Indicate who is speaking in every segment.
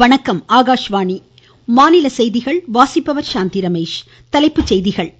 Speaker 1: வணக்கம் ஆகாஷ்வாணி மாநில செய்திகள் வாசிப்பவர் சாந்தி ரமேஷ் தலைப்புச் செய்திகள்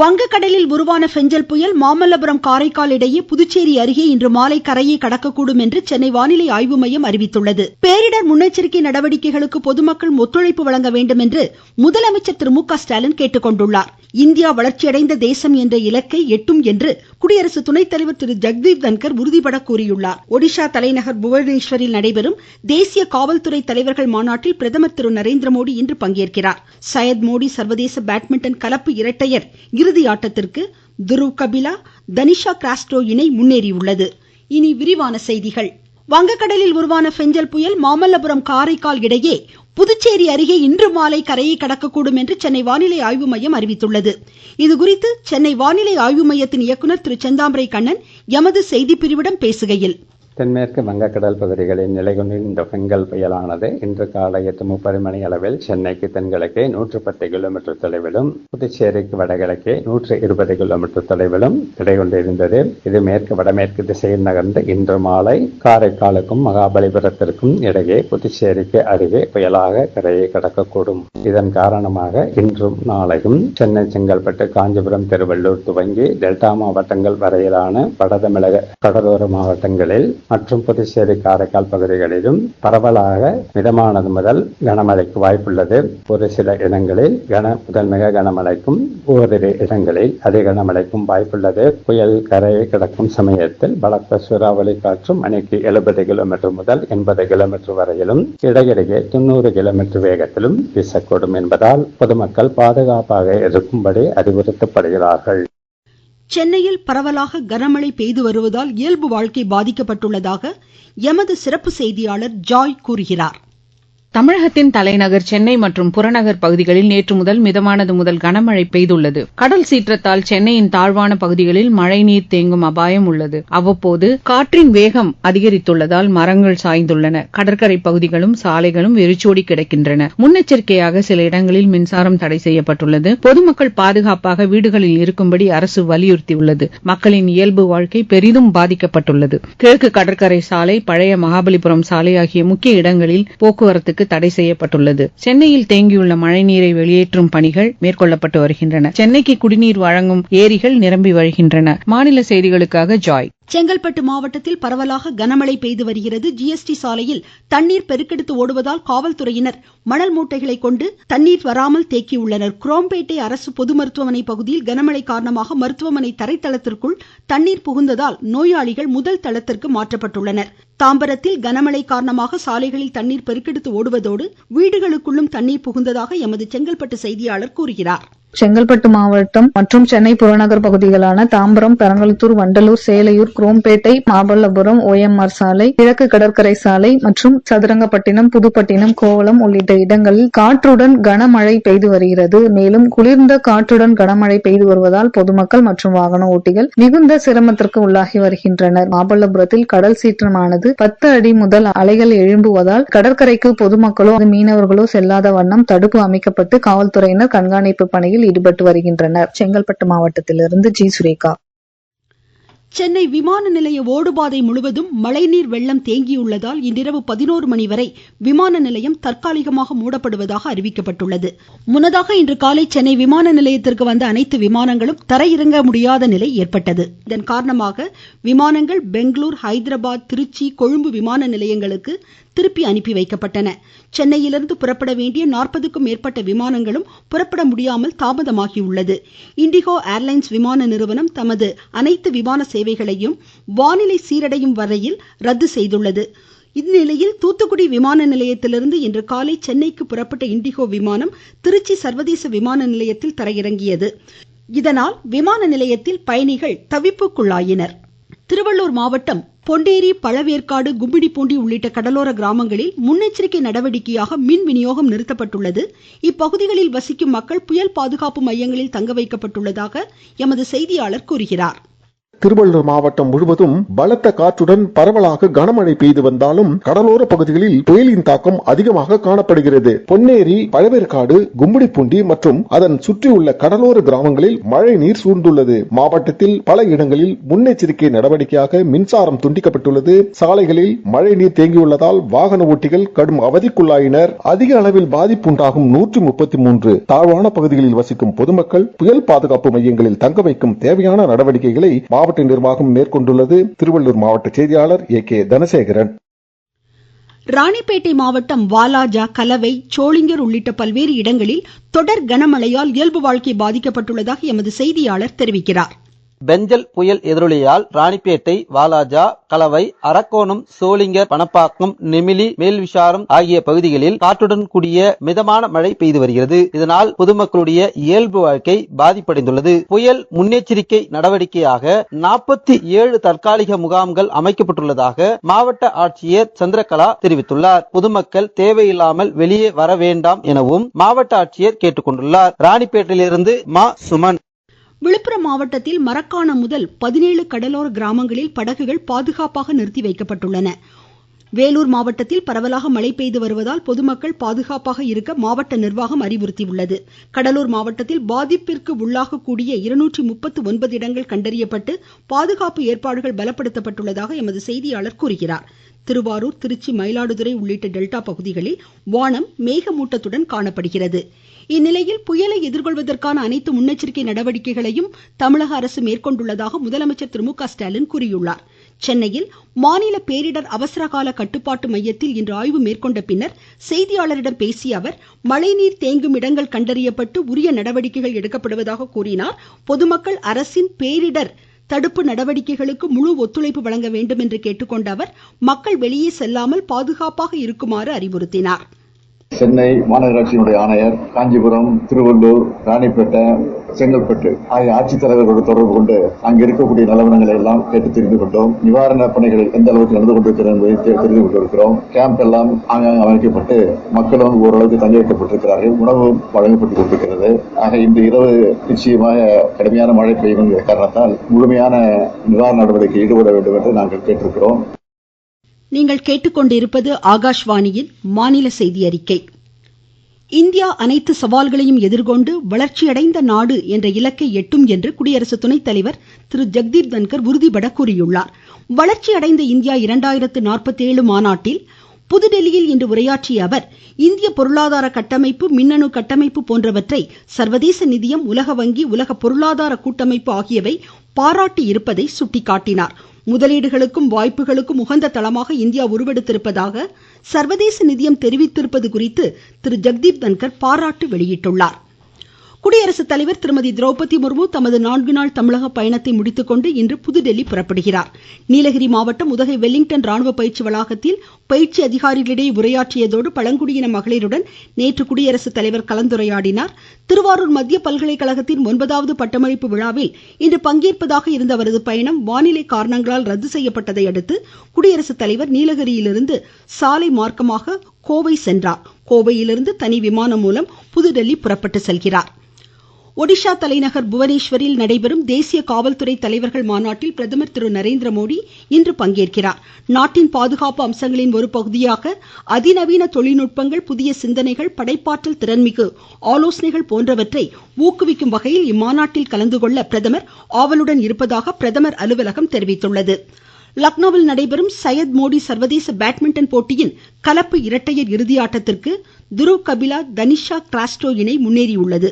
Speaker 1: வங்கக்கடலில் உருவான பெஞ்சல் புயல் மாமல்லபுரம் காரைக்கால் இடையே புதுச்சேரி அருகே இன்று மாலை கரையை கடக்கக்கூடும் என்று சென்னை வானிலை ஆய்வு மையம் அறிவித்துள்ளது பேரிடர் முன்னெச்சரிக்கை நடவடிக்கைகளுக்கு பொதுமக்கள் ஒத்துழைப்பு வழங்க வேண்டும் என்று முதலமைச்சர் திரு மு க ஸ்டாலின் கேட்டுக்கொண்டுள்ளார் இந்தியா வளர்ச்சியடைந்த தேசம் என்ற இலக்கை எட்டும் என்று குடியரசு துணைத்தலைவர் திரு ஜெக்தீப் தன்கர் உறுதிபட கூறியுள்ளார் ஒடிஷா தலைநகர் புவனேஸ்வரில் நடைபெறும் தேசிய காவல்துறை தலைவர்கள் மாநாட்டில் பிரதமர் திரு நரேந்திரமோடி இன்று பங்கேற்கிறார் சையத் மோடி சர்வதேச பேட்மிண்டன் கலப்பு இரட்டையர் இறுதி ஆட்டத்திற்கு துருவ் கபிலா தனிஷா கிராஸ்டோ இணை முன்னேறியுள்ளது செய்திகள் வங்கக்கடலில் உருவான பெஞ்சல் புயல் மாமல்லபுரம் காரைக்கால் இடையே புதுச்சேரி அருகே இன்று மாலை கரையை கடக்கக்கூடும் என்று சென்னை வானிலை ஆய்வு மையம் அறிவித்துள்ளது இதுகுறித்து சென்னை வானிலை ஆய்வு மையத்தின் இயக்குநர் திரு செந்தாமரை கண்ணன் எமது செய்திப்பிரிவிடம் பேசுகையில்
Speaker 2: தென்மேற்கு வங்கக்கடல் பகுதிகளில் நிலை கொண்டிருந்த பெங்கல் புயலானது இன்று காலை எட்டு முப்பது மணி அளவில் சென்னைக்கு தென்கிழக்கே நூற்று பத்து கிலோமீட்டர் தொலைவிலும் புதுச்சேரிக்கு வடகிழக்கே நூற்று இருபது கிலோமீட்டர் தொலைவிலும் கிடை கொண்டிருந்தது இது மேற்கு வடமேற்கு திசையில் நகர்ந்து இன்று மாலை காரைக்காலுக்கும் மகாபலிபுரத்திற்கும் இடையே புதுச்சேரிக்கு அருகே புயலாக கரையை கடக்கக்கூடும் இதன் காரணமாக இன்றும் நாளையும் சென்னை செங்கல்பட்டு காஞ்சிபுரம் திருவள்ளூர் துவங்கி டெல்டா மாவட்டங்கள் வரையிலான வட தமிழக கடலோர மாவட்டங்களில் மற்றும் புதுச்சேரி காரைக்கால் பகுதிகளிலும் பரவலாக மிதமானது முதல் கனமழைக்கு வாய்ப்புள்ளது ஒரு சில இடங்களில் கன முதல் மிக கனமழைக்கும் ஓரிரு இடங்களில் அதிக கனமழைக்கும் வாய்ப்புள்ளது புயல் கரையை கிடக்கும் சமயத்தில் பலத்த சூறாவளி காற்றும் மணிக்கு எழுபது கிலோமீட்டர் முதல் எண்பது கிலோமீட்டர் வரையிலும் இடையிடையே தொண்ணூறு கிலோமீட்டர் வேகத்திலும் வீசக்கூடும் என்பதால் பொதுமக்கள் பாதுகாப்பாக இருக்கும்படி அறிவுறுத்தப்படுகிறார்கள்
Speaker 1: சென்னையில் பரவலாக கனமழை பெய்து வருவதால் இயல்பு வாழ்க்கை பாதிக்கப்பட்டுள்ளதாக எமது சிறப்பு செய்தியாளர் ஜாய் தெரிவிக்கிறார் தமிழகத்தின் தலைநகர் சென்னை மற்றும் புறநகர் பகுதிகளில் நேற்று முதல் மிதமானது முதல் கனமழை பெய்துள்ளது கடல் சீற்றத்தால் சென்னையின் தாழ்வான பகுதிகளில் மழைநீர் தேங்கும் அபாயம் உள்ளது அவ்வப்போது காற்றின் வேகம் அதிகரித்துள்ளதால் மரங்கள் சாய்ந்துள்ளன கடற்கரை பகுதிகளும் சாலைகளும் வெறிச்சோடி கிடக்கின்றன முன்னெச்சரிக்கையாக சில இடங்களில் மின்சாரம் தடை செய்யப்பட்டுள்ளது பொதுமக்கள் பாதுகாப்பாக வீடுகளில் இருக்கும்படி அரசு வலியுறுத்தியுள்ளது மக்களின் இயல்பு வாழ்க்கை பெரிதும் பாதிக்கப்பட்டுள்ளது கிழக்கு கடற்கரை சாலை பழைய மகாபலிபுரம் சாலை ஆகிய முக்கிய இடங்களில் போக்குவரத்துக்கு வருவதற்கு தடை செய்யப்பட்டுள்ளது சென்னையில் தேங்கியுள்ள மழைநீரை வெளியேற்றும் பணிகள் மேற்கொள்ளப்பட்டு வருகின்றன சென்னைக்கு குடிநீர் வழங்கும் ஏரிகள் நிரம்பி வருகின்றன மாநில செய்திகளுக்காக ஜாய் செங்கல்பட்டு மாவட்டத்தில் பரவலாக கனமழை பெய்து வருகிறது ஜிஎஸ்டி சாலையில் தண்ணீர் பெருக்கெடுத்து ஓடுவதால் காவல்துறையினர் மணல் மூட்டைகளை கொண்டு தண்ணீர் வராமல் தேக்கியுள்ளனர் குரோம்பேட்டை அரசு பொது மருத்துவமனை பகுதியில் கனமழை காரணமாக மருத்துவமனை தரைத்தளத்திற்குள் தண்ணீர் புகுந்ததால் நோயாளிகள் முதல் தளத்திற்கு மாற்றப்பட்டுள்ளனா் தாம்பரத்தில் கனமழை காரணமாக சாலைகளில் தண்ணீர் பெருக்கெடுத்து ஓடுவதோடு வீடுகளுக்குள்ளும் தண்ணீர் புகுந்ததாக எமது செங்கல்பட்டு செய்தியாளர் தெரிவிக்கிறார் செங்கல்பட்டு மாவட்டம் மற்றும் சென்னை புறநகர் பகுதிகளான தாம்பரம் பெரங்கலத்தூர் வண்டலூர் சேலையூர் குரோம்பேட்டை மாமல்லபுரம் ஓஎம்ஆர் சாலை கிழக்கு கடற்கரை சாலை மற்றும் சதுரங்கப்பட்டினம் புதுப்பட்டினம் கோவளம் உள்ளிட்ட இடங்களில் காற்றுடன் கனமழை பெய்து வருகிறது மேலும் குளிர்ந்த காற்றுடன் கனமழை பெய்து வருவதால் பொதுமக்கள் மற்றும் வாகன ஓட்டிகள் மிகுந்த சிரமத்திற்கு உள்ளாகி வருகின்றனர் மாமல்லபுரத்தில் கடல் சீற்றமானது பத்து அடி முதல் அலைகள் எழும்புவதால் கடற்கரைக்கு பொதுமக்களோ மீனவர்களோ செல்லாத வண்ணம் தடுப்பு அமைக்கப்பட்டு காவல்துறையினர் கண்காணிப்பு பணியில் ஈடுபட்டு வருகின்றனர் செங்கல்பட்டு மாவட்டத்திலிருந்து ஜி சுரேகா சென்னை விமான நிலைய ஓடுபாதை முழுவதும் மழைநீர் வெள்ளம் தேங்கியுள்ளதால் இன்றிரவு பதினோரு மணி வரை விமான நிலையம் தற்காலிகமாக மூடப்படுவதாக அறிவிக்கப்பட்டுள்ளது முன்னதாக இன்று காலை சென்னை விமான நிலையத்திற்கு வந்த அனைத்து விமானங்களும் தரையிறங்க முடியாத நிலை ஏற்பட்டது இதன் காரணமாக விமானங்கள் பெங்களூர் ஹைதராபாத் திருச்சி கொழும்பு விமான நிலையங்களுக்கு திருப்பி அனுப்பி வைக்கப்பட்டன சென்னையிலிருந்து புறப்பட வேண்டிய நாற்பதுக்கும் மேற்பட்ட விமானங்களும் புறப்பட முடியாமல் தாமதமாகியுள்ளது இண்டிகோ ஏர்லைன்ஸ் விமான நிறுவனம் தமது அனைத்து விமான சேவைகளையும் வானிலை சீரடையும் வரையில் ரத்து செய்துள்ளது இந்நிலையில் தூத்துக்குடி விமான நிலையத்திலிருந்து இன்று காலை சென்னைக்கு புறப்பட்ட இண்டிகோ விமானம் திருச்சி சர்வதேச விமான நிலையத்தில் தரையிறங்கியது இதனால் விமான நிலையத்தில் பயணிகள் தவிப்புக்குள்ளாயினர் திருவள்ளூர் மாவட்டம் பொண்டேரி பழவேற்காடு கும்மிடிப்பூண்டி உள்ளிட்ட கடலோர கிராமங்களில் முன்னெச்சரிக்கை நடவடிக்கையாக மின் விநியோகம் நிறுத்தப்பட்டுள்ளது இப்பகுதிகளில் வசிக்கும் மக்கள் புயல் பாதுகாப்பு மையங்களில் தங்க வைக்கப்பட்டுள்ளதாக எமது செய்தியாளர் தெரிவிக்கிறார் திருவள்ளூர் மாவட்டம் முழுவதும் பலத்த காற்றுடன் பரவலாக கனமழை பெய்து வந்தாலும் கடலோர பகுதிகளில் புயலின் தாக்கம் அதிகமாக காணப்படுகிறது பொன்னேரி பழவேற்காடு கும்மிடிப்பூண்டி மற்றும் அதன் சுற்றியுள்ள கடலோர கிராமங்களில் மழை நீர் சூழ்ந்துள்ளது மாவட்டத்தில் பல இடங்களில் முன்னெச்சரிக்கை நடவடிக்கையாக மின்சாரம் துண்டிக்கப்பட்டுள்ளது சாலைகளில் மழை நீர் தேங்கியுள்ளதால் வாகன ஓட்டிகள் கடும் அவதிக்குள்ளாயினர் அதிக அளவில் பாதிப்புண்டாகும் நூற்றி முப்பத்தி மூன்று தாழ்வான பகுதிகளில் வசிக்கும் பொதுமக்கள் புயல் பாதுகாப்பு மையங்களில் தங்க வைக்கும் தேவையான நடவடிக்கைகளை மாவட்ட நிர்வாகம் மேற்கொண்டுள்ளது திருவள்ளூர் மாவட்ட செய்தியாளர் ஏ கே தனசேகரன் ராணிப்பேட்டை மாவட்டம் வாலாஜா கலவை சோளிங்கர் உள்ளிட்ட பல்வேறு இடங்களில் தொடர் கனமழையால் இயல்பு வாழ்க்கை பாதிக்கப்பட்டுள்ளதாக எமது செய்தியாளர் தெரிவிக்கிறார் பெஞ்சல் புயல் எதிரொலியால் ராணிப்பேட்டை வாலாஜா கலவை அரக்கோணம் சோளிங்க பணப்பாக்கம் நெமிலி மேல்விஷாரம் ஆகிய பகுதிகளில் காற்றுடன் கூடிய மிதமான மழை பெய்து வருகிறது இதனால் பொதுமக்களுடைய இயல்பு வாழ்க்கை பாதிப்படைந்துள்ளது புயல் முன்னெச்சரிக்கை நடவடிக்கையாக நாற்பத்தி ஏழு தற்காலிக முகாம்கள் அமைக்கப்பட்டுள்ளதாக மாவட்ட ஆட்சியர் சந்திரகலா தெரிவித்துள்ளார் பொதுமக்கள் தேவையில்லாமல் வெளியே வர வேண்டாம் எனவும் மாவட்ட ஆட்சியர் கேட்டுக்கொண்டுள்ளார் ராணிப்பேட்டையிலிருந்து மா சுமன் விழுப்புரம் மாவட்டத்தில் மரக்காணம் முதல் பதினேழு கடலோர கிராமங்களில் படகுகள் பாதுகாப்பாக நிறுத்தி வைக்கப்பட்டுள்ளன வேலூர் மாவட்டத்தில் பரவலாக மழை பெய்து வருவதால் பொதுமக்கள் பாதுகாப்பாக இருக்க மாவட்ட நிர்வாகம் அறிவுறுத்தியுள்ளது கடலூர் மாவட்டத்தில் பாதிப்பிற்கு உள்ளாகக்கூடிய முப்பத்து ஒன்பது இடங்கள் கண்டறியப்பட்டு பாதுகாப்பு ஏற்பாடுகள் பலப்படுத்தப்பட்டுள்ளதாக எமது செய்தியாளர் தெரிவிக்கிறார் திருவாரூர் திருச்சி மயிலாடுதுறை உள்ளிட்ட டெல்டா பகுதிகளில் வானம் மேகமூட்டத்துடன் காணப்படுகிறது இந்நிலையில் புயலை எதிர்கொள்வதற்கான அனைத்து முன்னெச்சரிக்கை நடவடிக்கைகளையும் தமிழக அரசு மேற்கொண்டுள்ளதாக முதலமைச்சர் திரு மு க ஸ்டாலின் கூறியுள்ளார் சென்னையில் மாநில பேரிடர் அவசர கால கட்டுப்பாட்டு மையத்தில் இன்று ஆய்வு மேற்கொண்ட பின்னர் செய்தியாளர்களிடம் பேசிய அவர் மழைநீர் தேங்கும் இடங்கள் கண்டறியப்பட்டு உரிய நடவடிக்கைகள் எடுக்கப்படுவதாக கூறினார் பொதுமக்கள் அரசின் பேரிடர் மேலாண்மை தடுப்பு நடவடிக்கைகளுக்கு முழு ஒத்துழைப்பு வழங்க வேண்டும் என்று கேட்டுக்கொண்ட அவர் மக்கள் வெளியே செல்லாமல் பாதுகாப்பாக இருக்குமாறு அறிவுறுத்தினார் சென்னை மாநகராட்சியினுடைய ஆணையர் காஞ்சிபுரம் திருவள்ளூர் ராணிப்பேட்டை செங்கல்பட்டு ஆகிய ஆட்சித்தலைவர்களோடு தொடர்பு கொண்டு அங்கு இருக்கக்கூடிய நிலவரங்களை எல்லாம் கேட்டு தெரிந்து கொண்டோம் நிவாரண பணிகள் எந்த அளவுக்கு நடந்து கொண்டிருக்கிறது என்பதை தெரிந்து கொண்டிருக்கிறோம் கேம்ப் எல்லாம் ஆங்காங்க அமைக்கப்பட்டு மக்களும் ஓரளவுக்கு தங்க வைக்கப்பட்டிருக்கிறார்கள் உணவும் வழங்கப்பட்டு கொண்டிருக்கிறது ஆக இந்த இரவு நிச்சயமாக கடுமையான மழை பெய்யும் காரணத்தால் முழுமையான நிவாரண நடவடிக்கை ஈடுபட வேண்டும் என்று நாங்கள் கேட்டிருக்கிறோம் நீங்கள் கேட்டுக்கொண்டிருப்பது மாநில பிரதமர் இந்தியா அனைத்து சவால்களையும் எதிர்கொண்டு வளர்ச்சியடைந்த நாடு என்ற இலக்கை எட்டும் என்று குடியரசு துணைத்தலைவர் திரு ஜெக்தீப் தன்கர் உறுதிபட கூறியுள்ளார் வளர்ச்சியடைந்த இந்தியா இரண்டாயிரத்து நாற்பத்தேழு மாநாட்டில் புதுதில்லியில் இன்று உரையாற்றிய அவர் இந்திய பொருளாதார கட்டமைப்பு மின்னணு கட்டமைப்பு போன்றவற்றை சர்வதேச நிதியம் உலக வங்கி உலக பொருளாதார கூட்டமைப்பு ஆகியவை பாராட்டியிருப்பதை சுட்டிக்காட்டினார் முதலீடுகளுக்கும் வாய்ப்புகளுக்கும் உகந்த தளமாக இந்தியா உருவெடுத்திருப்பதாக சர்வதேச நிதியம் தெரிவித்திருப்பது குறித்து திரு ஜெக்தீப் தன்கர் பாராட்டு வெளியிட்டுள்ளார் குடியரசு தலைவர் திருமதி திரௌபதி முர்மு தமது நான்கு நாள் தமிழக பயணத்தை முடித்துக்கொண்டு இன்று புதுதில்லி புறப்படுகிறார் நீலகிரி மாவட்டம் உதகை வெல்லிங்டன் ராணுவ பயிற்சி வளாகத்தில் பயிற்சி அதிகாரிகளிடையே உரையாற்றியதோடு பழங்குடியின மகளிருடன் நேற்று குடியரசுத்தலைவர் கலந்துரையாடினார் திருவாரூர் மத்திய பல்கலைக்கழகத்தின் ஒன்பதாவது பட்டமளிப்பு விழாவில் இன்று பங்கேற்பதாக இருந்த அவரது பயணம் வானிலை காரணங்களால் ரத்து செய்யப்பட்டதை அடுத்து குடியரசுத்தலைவர் நீலகிரியிலிருந்து சாலை மார்க்கமாக கோவை சென்றார் கோவையிலிருந்து தனி விமானம் மூலம் புதுதில்லி புறப்பட்டு செல்கிறார் ஒடிஷா தலைநகர் புவனேஸ்வரில் நடைபெறும் தேசிய காவல்துறை தலைவர்கள் மாநாட்டில் பிரதமர் திரு நரேந்திரமோடி இன்று பங்கேற்கிறார் நாட்டின் பாதுகாப்பு அம்சங்களின் ஒரு பகுதியாக அதிநவீன தொழில்நுட்பங்கள் புதிய சிந்தனைகள் படைப்பாற்றல் திறன்மிகு ஆலோசனைகள் போன்றவற்றை ஊக்குவிக்கும் வகையில் இம்மாநாட்டில் கலந்துகொள்ள பிரதமர் ஆவலுடன் இருப்பதாக பிரதமர் அலுவலகம் தெரிவித்துள்ளது லக்னோவில் நடைபெறும் சையத் மோடி சர்வதேச பேட்மிட்டன் போட்டியின் கலப்பு இரட்டையர் இறுதியாட்டத்திற்கு துருவ் கபிலா தனிஷா கிராஸ்டோ இணை முன்னேறியுள்ளது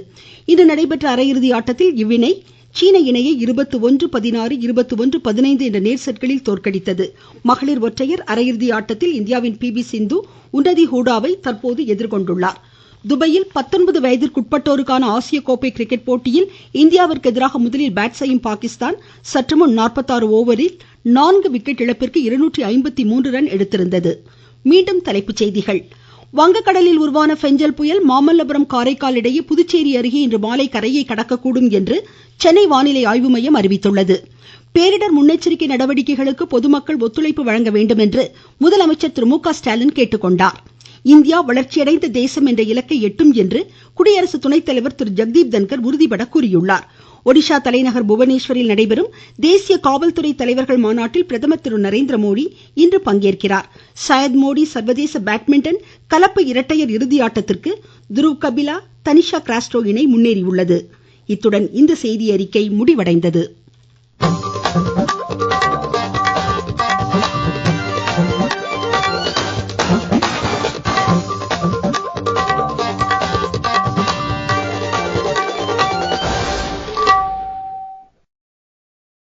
Speaker 1: இன்று நடைபெற்ற அரையிறுதி ஆட்டத்தில் இவ்விணை சீன இணையை என்ற நேர்செட்களில் தோற்கடித்தது மகளிர் ஒற்றையர் அரையிறுதி ஆட்டத்தில் இந்தியாவின் பி வி சிந்து உன்னதி ஹூடாவை தற்போது எதிர்கொண்டுள்ளார் துபாயில் பத்தொன்பது வயதிற்குட்பட்டோருக்கான ஆசிய கோப்பை கிரிக்கெட் போட்டியில் இந்தியாவிற்கு எதிராக முதலில் பேட் செய்யும் பாகிஸ்தான் சற்றுமுன் ஓவரில் நான்கு விக்கெட் இழப்பிற்கு இருநூற்றி ஐம்பத்தி மூன்று ரன் எடுத்திருந்தது மீண்டும் செய்திகள் வங்கக்கடலில் உருவான பெஞ்சல் புயல் மாமல்லபுரம் காரைக்கால் இடையே புதுச்சேரி அருகே இன்று மாலை கரையை கடக்கக்கூடும் என்று சென்னை வானிலை ஆய்வு மையம் அறிவித்துள்ளது பேரிடர் முன்னெச்சரிக்கை நடவடிக்கைகளுக்கு பொதுமக்கள் ஒத்துழைப்பு வழங்க வேண்டும் என்று முதலமைச்சர் திரு மு க ஸ்டாலின் கேட்டுக்கொண்டார் இந்தியா வளர்ச்சியடைந்த தேசம் என்ற இலக்கை எட்டும் என்று குடியரசு துணைத்தலைவர் திரு ஜெக்தீப் தன்கர் உறுதிபட கூறியுள்ளா் ஒடிசா தலைநகர் புவனேஸ்வரில் நடைபெறும் தேசிய காவல்துறை தலைவர்கள் மாநாட்டில் பிரதமர் திரு நரேந்திரமோடி இன்று பங்கேற்கிறார் சையத் மோடி சர்வதேச பேட்மிண்டன் கலப்பு இரட்டையர் இறுதியாட்டத்திற்கு துருவ் கபிலா தனிஷா கிராஸ்டோ இணை முன்னேறியுள்ளது இத்துடன் இந்த செய்தியறிக்கை முடிவடைந்தது